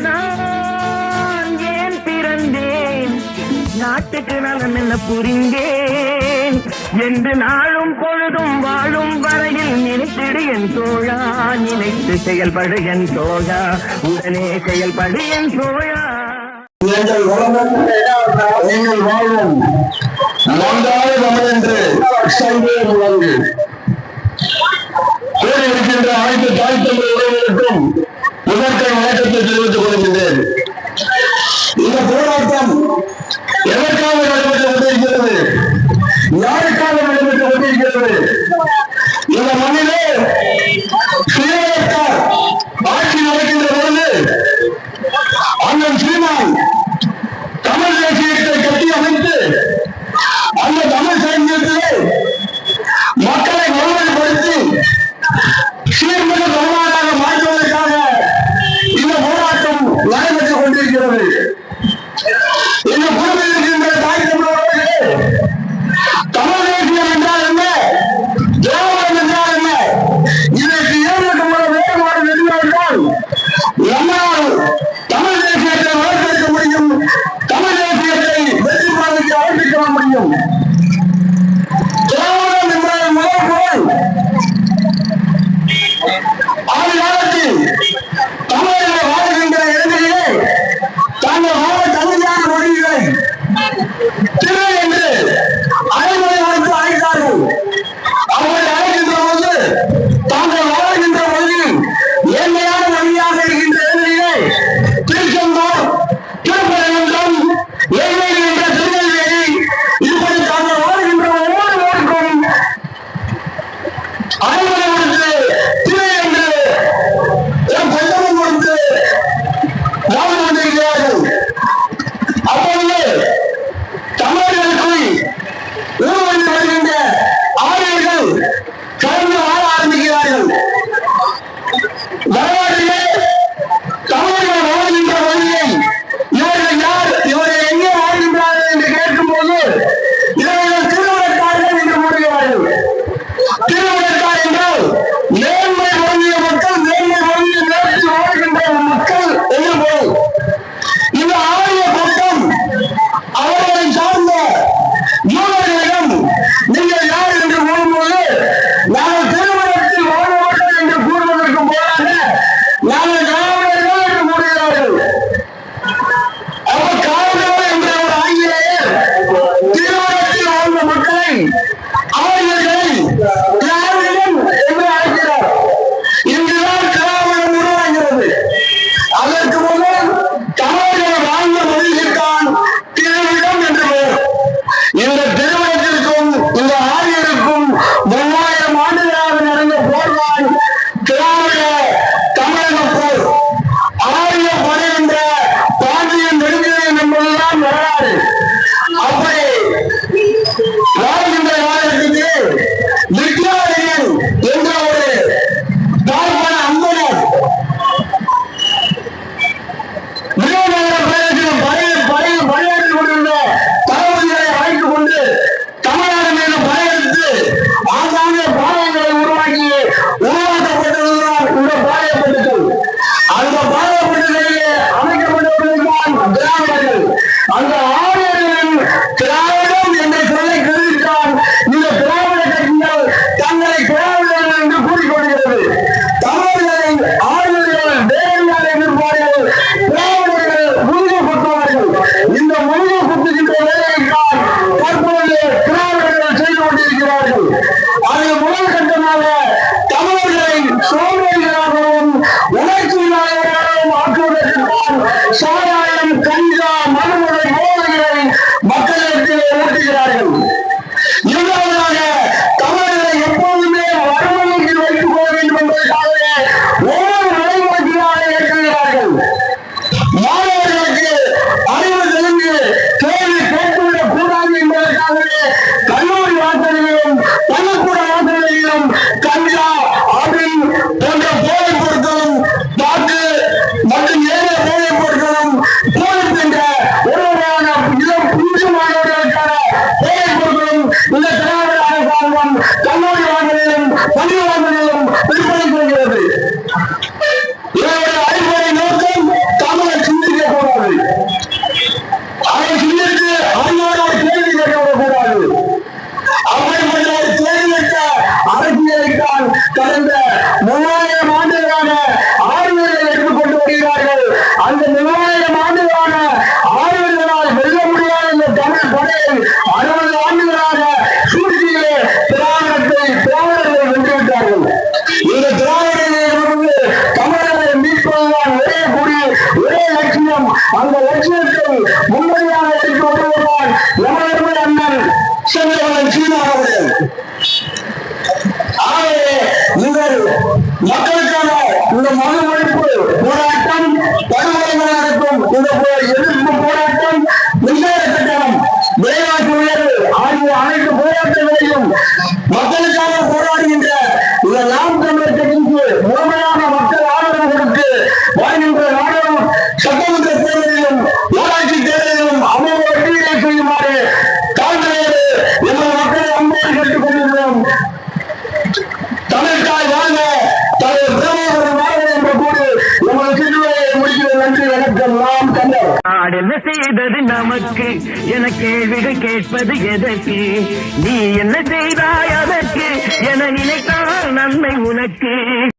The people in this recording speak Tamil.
நான் ஏன் பிறந்தேன்? நாட்டுக்கு நலம் என்ன புரிந்தேன்? என்று நாளும் பொழுதும் வாழும் வரையில் நினைத்திடு என் தோழா நினைத்து செயல்படு என் தோழா உடனே செயல்படு என் தோழா. எங்கள் வளமும் எங்கள் வாழ்வும் நன்றாக தமிழென்று சங்கே அனைத்து தாய் தமிழ் உறவுகளுக்கும் முதற்கை வணக்கத்தை தெரிவித்துக் ഞാനിക്കാലം എടുത്തിട്ട് കൊണ്ടിരിക്കുന്നത്? மக்களுக்கான இந்த மது ஒழிப்பு போராட்டம் படுகொலைகள் நடக்கும் இந்த எதிர்ப்பு போராட்டம் மின்சார கட்டணம் விலைவாசி உயர்வு ஆகிய அனைத்து போராட்டங்களையும் மக்களுக்கு முடிக்கிற நன்றி வணக்கம் நாம் கண்டோம். நாடு என்ன செய்தது நமக்கு என கேள்விகள் கேட்பது எதற்கு? நீ என்ன செய்தாய் அதற்கு? என நினைத்தால் நன்மை உனக்கு.